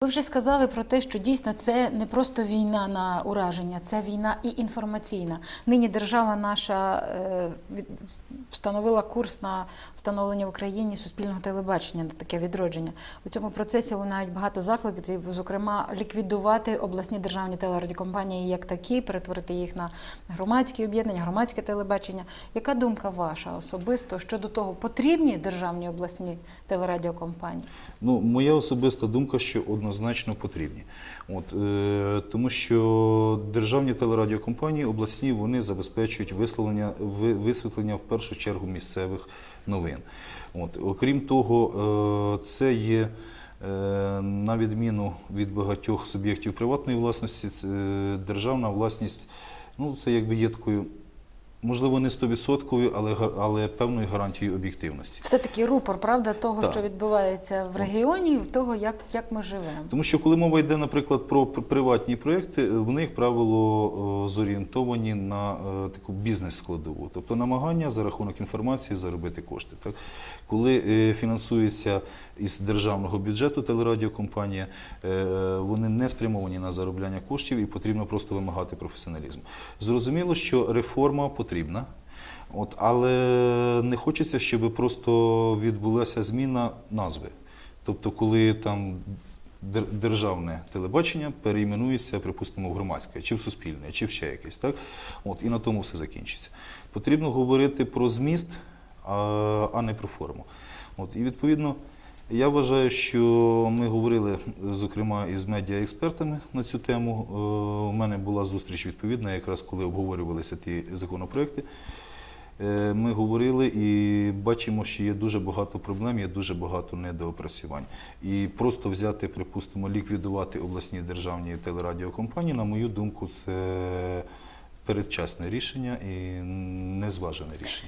Ви вже сказали про те, що дійсно це не просто війна на ураження, це війна і інформаційна. Нині держава наша е, встановила курс на встановлення в Україні суспільного телебачення на таке відродження. У цьому процесі лунають багато закликів, зокрема, ліквідувати обласні державні телерадіокомпанії як такі, перетворити їх на громадські об'єднання, громадське телебачення. Яка думка ваша особисто щодо того, потрібні державні обласні телерадіокомпанії? Ну, моя особиста думка, що однозначно потрібні. От, е, тому що державні телерадіокомпанії обласні вони забезпечують висловлення, ви- висвітлення в першу чергу місцевих новин. От, окрім того, е, це є. е, На відміну від багатьох суб'єктів приватної власності, е, державна власність, ну це якби є такою, можливо, не 100%, але, але певною гарантією об'єктивності. Все-таки рупор, правда, того, Так. що відбувається в регіоні, і того, як, як ми живемо. Тому що коли мова йде, наприклад, про приватні проекти, вони, як правило, е, зорієнтовані на е, таку бізнес-складову, тобто намагання за рахунок інформації заробити кошти. Так? Коли е, фінансується із державного бюджету телерадіокомпанія, е, вони не спрямовані на заробляння коштів і потрібно просто вимагати професіоналізму. Зрозуміло, що реформа потрібна. От, але не хочеться, щоб просто відбулася зміна назви. Тобто, коли там державне телебачення перейменується, припустимо, в громадське, чи в суспільне, чи в ще якесь, так? От, і на тому все закінчиться. Потрібно говорити про зміст, а не про форму. От, і відповідно, я вважаю, що ми говорили, зокрема, із медіаекспертами на цю тему. Е, У мене була зустріч відповідна, якраз коли обговорювалися ті законопроекти. Е, Ми говорили і бачимо, що є дуже багато проблем, є дуже багато недоопрацювань. І просто взяти, припустимо, ліквідувати обласні державні телерадіокомпанії, на мою думку, це передчасне рішення і незважене рішення.